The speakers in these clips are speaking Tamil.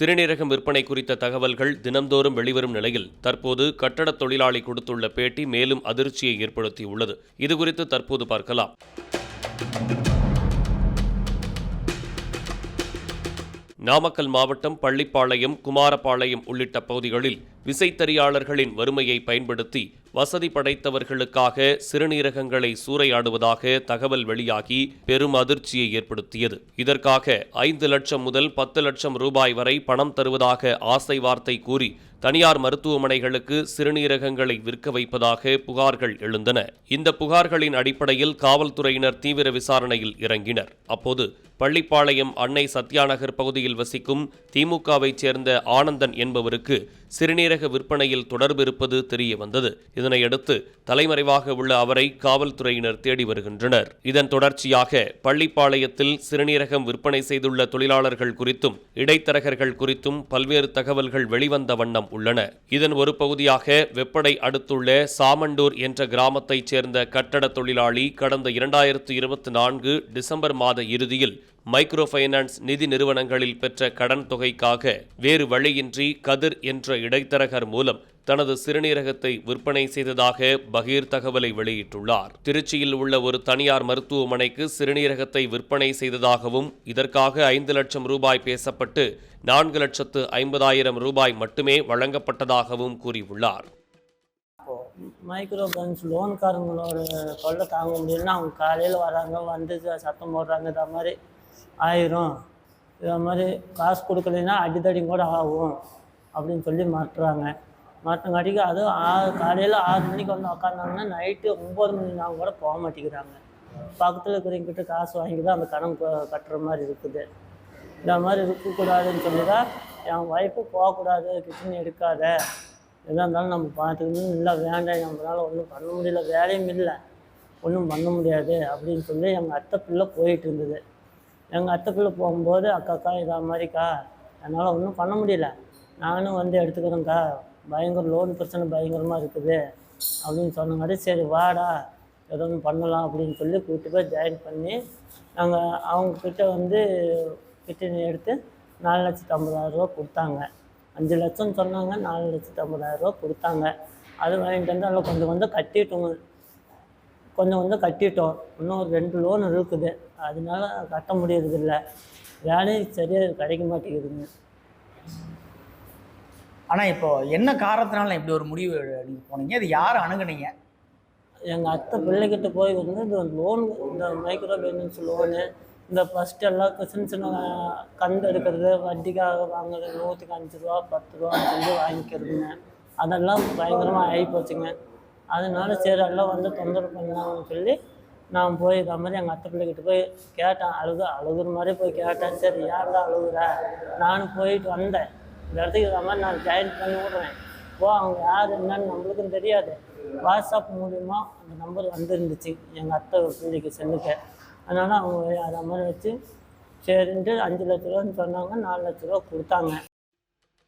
சிறுநீரகம் விற்பனை குறித்த தகவல்கள் தினம்தோறும் வெளிவரும் நிலையில் தற்போது கட்டடத் தொழிலாளி கொடுத்துள்ள பேட்டி மேலும் அதிர்ச்சியை ஏற்படுத்தியுள்ளது. இதுகுறித்து தற்போது பார்க்கலாம். நாமக்கல் மாவட்டம் பள்ளிப்பாளையம் குமாரபாளையம் உள்ளிட்ட பகுதிகளில் விசைத்தறியாளர்களின் வறுமையை பயன்படுத்தி வசதி படைத்தவர்களுக்காக சிறுநீரகங்களை சூறையாடுவதாக தகவல் வெளியாகி பெரும் அதிர்ச்சியை ஏற்படுத்தியது. இதற்காக ஐந்து லட்சம் முதல் பத்து லட்சம் ரூபாய் வரை பணம் தருவதாக ஆசை வார்த்தை கூறி தனியார் மருத்துவமனைகளுக்கு சிறுநீரகங்களை விற்க வைப்பதாக புகார்கள் எழுந்தன. இந்த புகார்களின் அடிப்படையில் காவல்துறையினர் தீவிர விசாரணையில் இறங்கினர். அப்போது பள்ளிப்பாளையம் அன்னை சத்யாநகர் பகுதியில் வசிக்கும் திமுகவைச் சேர்ந்த ஆனந்தன் என்பவருக்கு சிறுநீரக விற்பனையில் தொடர்பு இருப்பது தெரிய வந்தது. இதனையடுத்து தலைமறைவாக உள்ள அவரை காவல்துறையினர் தேடி வருகின்றனர். இதன் தொடர்ச்சியாக பள்ளிப்பாளையத்தில் சிறுநீரகம் விற்பனை செய்துள்ள தொழிலாளர்கள் குறித்தும் இடைத்தரகர்கள் குறித்தும் பல்வேறு தகவல்கள் வெளிவந்த வண்ணம் உள்ளன. இதன் ஒரு பகுதியாக வெப்படை அடுத்துள்ள சாமண்டூர் என்ற கிராமத்தைச் சேர்ந்த கட்டட தொழிலாளி கடந்த இரண்டாயிரத்து இருபத்தி நான்கு டிசம்பர் மாத இறுதியில் மைக்ரோ ஃபைனான்ஸ் நிதி நிறுவனங்களில் பெற்ற கடன் தொகைக்காக வேறு வழியின்றி கதிர் என்ற இடைத்தரகர் மூலம் தனது சிறுநீரகத்தை விற்பனை செய்ததாக பகீர் தகவலை வெளியிட்டுள்ளார். திருச்சியில் உள்ள ஒரு தனியார் மருத்துவமனைக்கு சிறுநீரகத்தை விற்பனை செய்ததாகவும் இதற்காக ஐந்து லட்சம் ரூபாய் பேசப்பட்டு நான்கு லட்சத்து ஐம்பதாயிரம் ரூபாய் மட்டுமே வழங்கப்பட்டதாகவும் கூறியுள்ளார். மைக்ரோ பேங்க்ஸ் லோன்காரங்களோட தொல்லை தாங்க முடியலன்னா அவங்க காலையில் வராங்க வந்து சத்தம் போடுறாங்க இந்த மாதிரி ஆயிரும். இதை மாதிரி காசு கொடுக்கலைன்னா அடித்தடி கூட ஆகும் அப்படின்னு சொல்லி மாட்டுறாங்க. மாட்டங்காட்டிக்கு அதுவும் ஆறு காலையில் ஆறு மணிக்கு வந்து உக்காந்தாங்கன்னா நைட்டு ஒம்பது மணி நாங்கள் கூட போக மாட்டேங்கிறாங்க. பக்கத்தில் இருக்கிறவங்கிட்ட காசு வாங்கி தான் அந்த கடன் கட்டுற மாதிரி இருக்குது. இந்த மாதிரி இருக்கக்கூடாதுன்னு சொல்லி தான் என் ஒய்ஃபு போகக்கூடாது கிச்சன் எடுக்காத. எதாக இருந்தாலும் நம்ம பார்த்துக்கணும் இல்லை வேண்டாம் நம்மளால் ஒன்றும் பண்ண முடியல வேலையும் இல்லை. ஒன்றும் பண்ண முடியாது அப்படின்னு சொல்லி எங்கள் அத்தை பிள்ளை போயிட்டு இருந்தது. எங்கள் அத்தைக்குள்ளே போகும்போது அக்காக்கா இதா மாதிரிக்கா என்னால் ஒன்றும் பண்ண முடியல. நானும் வந்து எடுத்துக்கிறேங்க்கா பயங்கர லோன் பிரச்சனை பயங்கரமாக இருக்குது. அப்படின்னு சொன்னங்காட்டி சரி வாடா ஏதோ ஒன்று பண்ணலாம் அப்படின்னு சொல்லி கூப்பிட்டு போய் ஜாயின் பண்ணி நாங்கள் அவங்கக்கிட்ட வந்து கிட்னி எடுத்து நாலு லட்சத்து ஐம்பதாயிரம் ரூபா கொடுத்தாங்க. அஞ்சு லட்சம் சொன்னாங்க நாலு லட்சத்து ஐம்பதாயிரரூபா கொடுத்தாங்க. அது வாங்கிட்டு வந்து அதில் கொஞ்சம் கொஞ்சம் கட்டிட்டோங்க. கொஞ்சம் கொஞ்சம் கட்டிட்டோம். இன்னும் ஒரு ரெண்டு லோன் இருக்குது. அதனால கட்ட முடியறதில்ல. வேலையும் சரியாக கிடைக்க மாட்டேங்குதுங்க. ஆனால் இப்போ என்ன காரணத்தினால இப்படி ஒரு முடிவு நீங்கள் போனீங்க? இது யார் அணுகுனீங்க? எங்கள் அத்தை பிள்ளைகிட்ட போய் வந்து இந்த லோன் இந்த மைக்ரோ ஃபைனான்ஸ் லோனு இந்த ஃபஸ்ட் எல்லாம் சின்ன சின்ன கந்து எடுக்கிறது வட்டிக்காக வாங்குறது நூற்றுக்கு அஞ்சு ரூபா பத்து ரூபான்னு சொல்லி வாங்கிக்கிறதுங்க. அதெல்லாம் பயங்கரமாக ஆகி போச்சுங்க அதனால சரி எல்லாம் வந்து தொந்தரவு பண்ணாங்கன்னு சொல்லி நான் போய் இதை மாதிரி எங்கள் அத்தை பிள்ளைகிட்ட போய் கேட்டேன். அழுகு அழுகுற மாதிரி போய் கேட்டேன். சரி ஏன்டா அழுகுற? நானும் போயிட்டு வந்தேன். இந்த இடத்துக்கு இதை மாதிரி நான் ஜாயின் பண்ணி விட்றேன். ஓ அவங்க யார் என்னன்னு நம்மளுக்கும் தெரியாது. வாட்ஸ்அப் மூலிமா அந்த நம்பர் வந்துருந்துச்சு. எங்கள் அத்தை பிள்ளைக்கு செல்லுக்கு அதனால் அவங்க அதை மாதிரி வச்சு சரின்ட்டு அஞ்சு லட்ச ரூபான்னு சொன்னாங்க. நாலு லட்ச ரூபா கொடுத்தாங்க.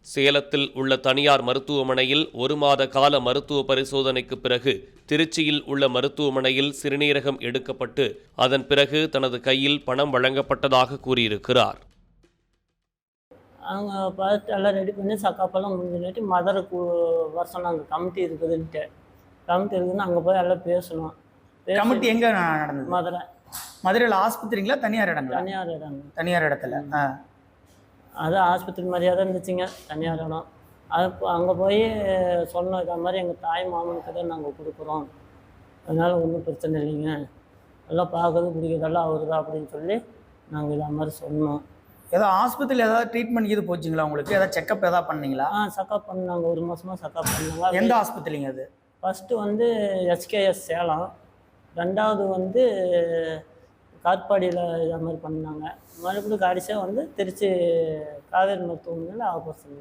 சேலத்தில் உள்ள தனியார் மருத்துவமனையில் ஒரு மாத கால மருத்துவ பரிசோதனைக்கு பிறகு திருச்சியில் உள்ள மருத்துவமனையில் சிறுநீரகம் எடுக்கப்பட்டு அதன் பிறகு தனது கையில் பணம் வழங்கப்பட்டதாக கூறியிருக்கிறார். அவங்க பார்த்து எல்லாம் ரெடி பண்ணி சக்காப்பெல்லாம் முடிஞ்சுனாட்டி மதருக்கு வர சொன்னாங்க. கமிட்டி இருக்குதுன்ட்டு. கமிட்டி இருக்குதுன்னு அங்கே போய் எல்லாம் பேசணும். பேசி- கமிட்டி எங்கே நடந்தது? மதுரை. மதுரையில் ஆஸ்பத்திரிங்களா? தனியார் இடங்களா? தனியார் இடம் தனியார் இடத்துல. ஆ. அது ஆஸ்பத்திரி மாதிரியாக தான் இருந்துச்சுங்க தனியார் இடம் அது அங்கே போய் சொன்னோம் இதை மாதிரி எங்கள் தாய் மாமனுக்கு தான் நாங்கள் கொடுக்குறோம். அதனால் ஒன்றும் பிரச்சனை இல்லைங்க. எல்லாம் பார்க்கறது பிடிக்கிறதெல்லாம் அவரு தான் அப்படின்னு சொல்லி நாங்கள் இதை மாதிரி சொன்னோம். ஏதோ ஆஸ்பத்திரியில் ஏதாவது ட்ரீட்மெண்ட் இது போச்சுங்களா உங்களுக்கு? ஏதாவது செக்கப் ஏதாவது பண்ணீங்களா? ஆ சக்கப் பண்ணாங்க. ஒரு மாதமாக சக்கப் பண்ணாங்க. எந்த ஆஸ்பத்திரிங்க அது? ஃபஸ்ட்டு வந்து எஸ்கேஎஸ் சேலம். ரெண்டாவது வந்து காட்பாடியில் இதை மாதிரி பண்ணாங்க. மறுபடியும் கடைசியாக வந்து திருச்சி காவேரி மருத்துவமனையில் ஆபரேஷன்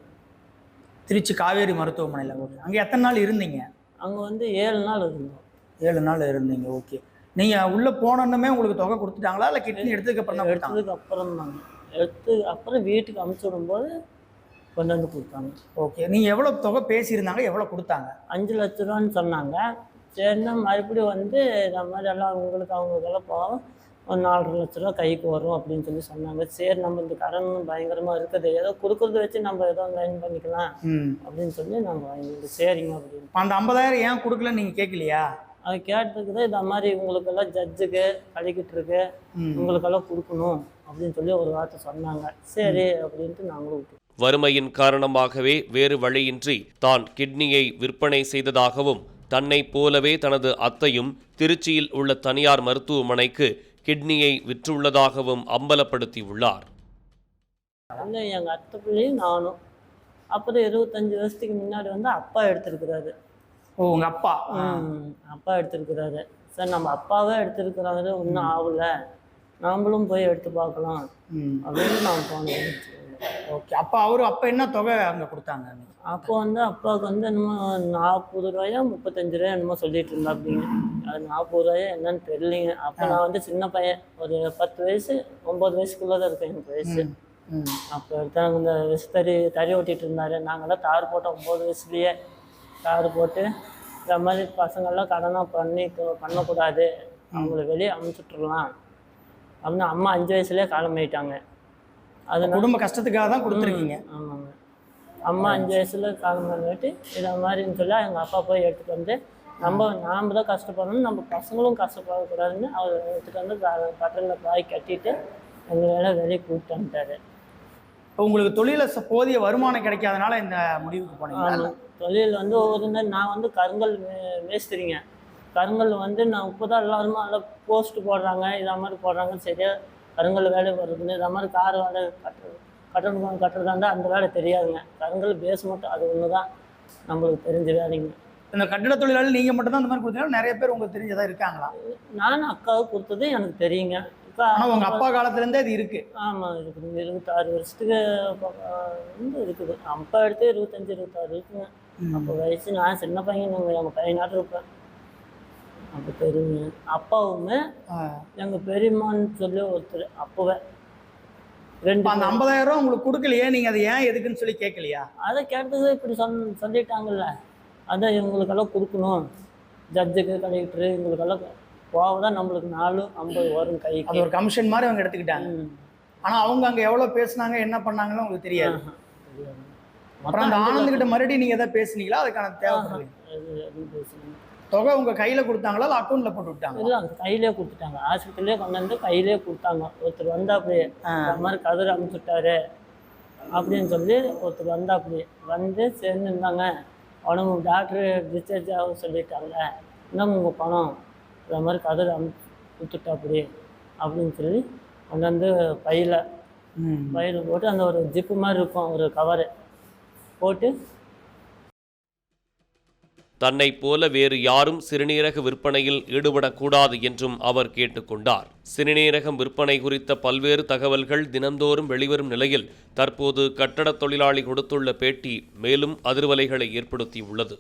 திருச்சி காவேரி மருத்துவமனையில் அங்கே எத்தனை நாள் இருந்தீங்க? அங்கே வந்து ஏழு நாள் இருந்தோம். ஏழு நாள் இருந்தீங்க ஓகே நீங்கள் உள்ளே போனோன்னுமே உங்களுக்கு தொகை கொடுத்துட்டாங்களா? இல்லை கிட்னி எடுத்ததுக்கு அப்புறம் எடுத்ததுக்கு அப்புறம் தாங்க எடுத்து அப்புறம் வீட்டுக்கு அமுச்சு விடும்போது கொண்டு வந்து கொடுத்தாங்க. ஓகே நீங்கள் எவ்வளோ தொகை பேசியிருந்தாங்க? எவ்வளோ கொடுத்தாங்க? அஞ்சு லட்ச ரூபான்னு சொன்னாங்க. சரின்னா மறுபடியும் வந்து இந்த மாதிரி எல்லாம் உங்களுக்கு அவங்க இதெல்லாம் போகும். ஒரு நாலரை லட்ச ரூபா கைக்கு வரும் அப்படின்னு சொல்லி சொன்னாங்க. சரி நம்ம இந்த கடன் பயங்கரமாக இருக்குது. ஏதோ கொடுக்குறத வச்சு நம்ம ஏதோ லைன் பண்ணிக்கலாம் அப்படின்னு சொல்லி நாங்கள் வாங்கிட்டு சரிங்க அப்படின்னு. அந்த ஐம்பதாயிரம் ஏன் கொடுக்கலன்னு நீங்கள் கேட்கலையா அது கேட்டதுக்கு இந்த மாதிரி உங்களுக்கெல்லாம் ஜட்ஜுக்கு கழிக்கிட்டு இருக்கு உங்களுக்கெல்லாம் கொடுக்கணும் அப்படின்னு சொல்லி ஒரு வார்த்தை சொன்னாங்க. சரி அப்படின்ட்டு நாங்களும் விட்டோம். வறுமையின் காரணமாகவே வேறு வழியின்றி தான் கிட்னியை விற்பனை செய்ததாகவும் தன்னைப் போலவே தனது அத்தையும் திருச்சியில் உள்ள தனியார் மருத்துவமனைக்கு கிட்னியை விற்றுள்ளதாகவும் அம்பலப்படுத்தியுள்ளார். வந்து எங்கள் அத்தை பிள்ளையும் நானும். அப்புறம் இருபத்தஞ்சி வருஷத்துக்கு முன்னாடி வந்து அப்பா எடுத்திருக்கிறாரு. ஓ உங்க அப்பா? அப்பா எடுத்திருக்கிறாரு. சார் நம்ம அப்பாவே எடுத்திருக்கிறாரு ஒன்றும் ஆகல. நாமளும் போய் எடுத்து பார்க்கலாம். ம். அப்படின்னு நான் போனேன். ஓகே அப்போ அவரு அப்போ என்ன தொகை அங்கே கொடுத்தாங்க? அப்போ வந்து அப்பாவுக்கு வந்து என்னமோ நாற்பது ரூபாயோ முப்பத்தஞ்சு ரூபாயோ என்னமோ சொல்லிட்டு இருந்தா அப்படிங்க அது நாற்பது ரூபாயோ என்னன்னு தெரியலிங்க. அப்போ நான் வந்து சின்ன பையன் ஒரு பத்து வயசு ஒம்பது வயசுக்குள்ளே தான் இருக்கேன் எனக்கு வயசு. அப்போ எடுத்தாங்க இந்த விசத்தறி தறி ஓட்டிகிட்டு இருந்தார். நாங்களாம் தார் போட்டோம் ஒம்பது வயசுலேயே தார் போட்டு இந்த மாதிரி பசங்கள்லாம் கடனாக பண்ணி பண்ணக்கூடாது. அவங்கள வெளியே அமுச்சுட்றலாம் அப்படின்னு அம்மா அஞ்சு வயசுலேயே காலமாயிட்டாங்க. அதனால குடும்ப கஷ்டத்துக்காக தான் கொடுத்துருக்கீங்க. ஆமாங்க. அம்மா அஞ்சு வயசுல காலம் பண்ணிட்டு இதை மாதிரின்னு சொல்லி எங்கள் அப்பா போய் எடுத்துகிட்டு வந்து நம்ம நாம் தான் கஷ்டப்படணும் நம்ம பசங்களும் கஷ்டப்படக்கூடாதுன்னு அவர் எடுத்துகிட்டு வந்து கட்டலில் பாய் கட்டிட்டு எங்களை வெளியே கூப்பிட்டு வந்துட்டாரு. உங்களுக்கு தொழில ச- போதிய வருமானம் கிடைக்காதனால இந்த முடிவுக்கு போனீங்க தொழில் வந்து ஒவ்வொரு நான் வந்து கருங்கல் மேஸ்திரிங்க. கருங்கல் வந்து நான் இப்போ தான் எல்லாருமே நல்லா போஸ்ட் போடுறாங்க இதை மாதிரி போடுறாங்க சரியா கருங்கல் வேலை வருதுன்னு இதை மாதிரி கார் வேலை கட்டுறது கட்டணம் கட்டுறதா இருந்தால் அந்த வேலை தெரியாதுங்க. கருங்கல் பேஸ் மட்டும் அது ஒன்று தான் நம்மளுக்கு தெரிஞ்ச வேலைங்க. இந்த கட்டிட தொழிலாளி நீங்க மட்டும் தான் இந்த மாதிரி கொடுத்தீங்க நிறைய பேர் உங்களுக்கு தெரிஞ்சதா இருக்காங்களா? நானும் அக்காவுக்கு கொடுத்தது எனக்கு தெரியுங்க. இப்போ ஆனா உங்க அப்பா காலத்துல இருந்தே இது இருக்கு. ஆமாம் இருக்குது இருபத்தாறு வருஷத்துக்கு வந்து இருக்குது. அப்பா எடுத்து இருபத்தஞ்சி இருபத்தாறு இருக்குங்க. அப்போ வயசு நான் சின்ன பையன் எங்கள் பையனாட்டு இருப்பேன். அப்போ தெரியுங்க அப்பாவுமே. எங்கள் பெரியம்மான்னு சொல்லி ஒருத்தர் அப்போவே. ரெண்டு அந்த ஐம்பதாயிரம் ரூபாய் உங்களுக்கு கொடுக்கலையே நீங்க அதை ஏன் எதுக்குன்னு சொல்லி கேட்கலையா? அதை கேட்டது இப்படி சொன் சொல்லிட்டாங்கல்ல. அதான் இவங்களுக்கெல்லாம் கொடுக்கணும். ஜட்ஜுக்கு கலெக்டரு இவங்களுக்கெல்லாம் போக தான் நம்மளுக்கு நாலு ஐம்பது வரும் அது கைக்கு ஒரு கமிஷன் மாதிரி அவங்க எடுத்துக்கிட்டாங்க. ம். ஆனா அவங்க அங்க எவ்வளவு பேசுனாங்க என்ன பண்ணாங்கன்னு உங்களுக்கு தெரியாது. அப்புறம் அந்த மொத்தம் ஆனந்த் கிட்ட மறுபடியும் நீங்க எதாவது பேசுனீங்களா? அதுக்கான தேவைப்படுது. அது எதுவும் பேசல. தொகை உங்க கையில கொடுத்தாங்களா இல்ல அக்கௌண்ட்ல போட்டு விட்டாங்க இல்லை கையிலே கொடுத்துட்டாங்க. ஆஸ்பத்திரியிலே கொண்டு வந்து கையிலே கொடுத்தாங்க. ஒருத்தர் வந்தா அப்படியே இந்த மாதிரி கதிர் அமுச்சுட்டாரு அப்படின்னு சொல்லி ஒருத்தர் வந்தா அப்படி வந்து சேர்ந்துருந்தாங்க. உடம்பு டாக்டர் டிஸ்சார்ஜ் ஆக சொல்லிட்டாங்க. இன்னும் உங்கள் பணம்? இந்த மாதிரி கதிர் அமு கொடுத்துட்டா அப்படி அப்படின்னு சொல்லி கொண்டு வந்து பையில். பையில் போட்டு அந்த ஒரு ஜிப்பு மாதிரி இருக்கும். ஒரு கவரு போட்டு தன்னைப் போல வேறு யாரும் சிறுநீரக விற்பனையில் ஈடுபடக்கூடாது என்றும் அவர் கேட்டுக்கொண்டார். சிறுநீரகம் விற்பனை குறித்த பல்வேறு தகவல்கள் தினந்தோறும் வெளிவரும் நிலையில் தற்போது கட்டடத் தொழிலாளி கொடுத்துள்ள பேட்டி மேலும் அதிர்வலைகளை ஏற்படுத்தியுள்ளது.